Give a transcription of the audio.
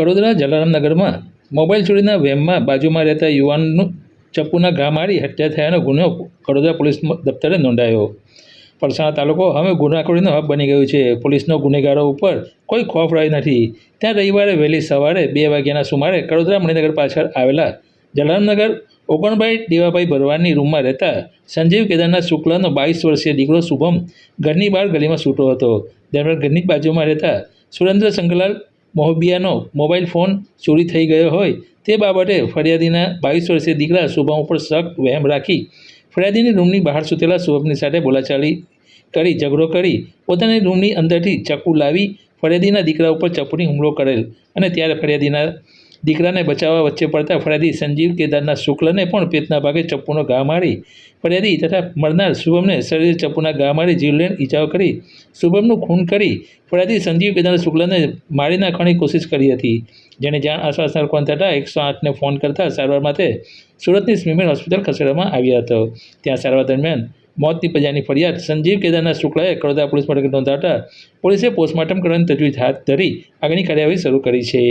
Kadodara જલારામનગરમાં mobile ચોરીના વેમમાં બાજુમાં રહેતા યુવાનનું ચપ્પુના ઘા મારી હત્યા થયાનો ગુનો કડોદરા પોલીસ દફતરે નોંધાયો. પરસાણા તાલુકો હવે ગુનાખોરીનો હબ બની ગયો છે. પોલીસનો ગુનેગારો ઉપર કોઈ ખોફ રહ્યો નથી. ત્યાં રવિવારે વહેલી સવારે બે વાગ્યાના સુમારે કડોદરા મણિનગર પાછળ આવેલા જલારામનગર ઓગણભાઈ દેવાભાઈ ભરવાડની રૂમમાં રહેતા સંજીવ કેદારનાથ શુક્લાનો બાવીસ વર્ષીય દીકરો શુભમ ઘરની બહાર ગલીમાં સૂતો હતો. દરમિયાન ઘરની બાજુમાં રહેતા સુરેન્દ્ર શંકરલાલ મોહબિયાનો મોબાઈલ ફોન ચોરી થઈ ગયો હોય તે બાબતે ફરિયાદીના બાવીસ વર્ષીય દીકરા શુભમ ઉપર શક વહેમ રાખી ફરિયાદીની રૂમની બહાર સૂતેલા શુભમની સાથે બોલાચાલી કરી ઝઘડો કરી પોતાની રૂમની અંદરથી ચપ્પુ લાવી ફરિયાદીના દીકરા ઉપર ચપ્પુની હુમલો કરેલ અને ત્યારે ફરિયાદીના દીકરાને બચાવવા વચ્ચે પડતા ફરિયાદી સંજીવ કેદારના શુક્લને પણ પેટના ભાગે ચપ્પુનો ઘા મારી ફરિયાદી તથા મરનાર શુભમને શરીરે ચપ્પુના ઘા મારી જીવલેણ ઈજાઓ કરી શુભમનું ખૂન કરી ફરિયાદી સંજીવ કેદારના શુક્લને મારી નાખવાની કોશિશ કરી હતી. જેને જાણ આસપાસના લોકોને થતાં એકસો આઠને ફોન કરતાં સારવાર માટે સુરતની સ્મીમેર હોસ્પિટલ ખસેડવામાં આવ્યા હતો. ત્યાં સારવાર દરમિયાન મોતની પજાની ફરિયાદ સંજીવ કેદારના શુક્લાએ કડોદરા પોલીસ મથકે નોંધાવતા પોલીસે પોસ્ટમોર્ટમ કરવાની તજવીજ હાથ ધરી આગળની કાર્યવાહી શરૂ કરી છે.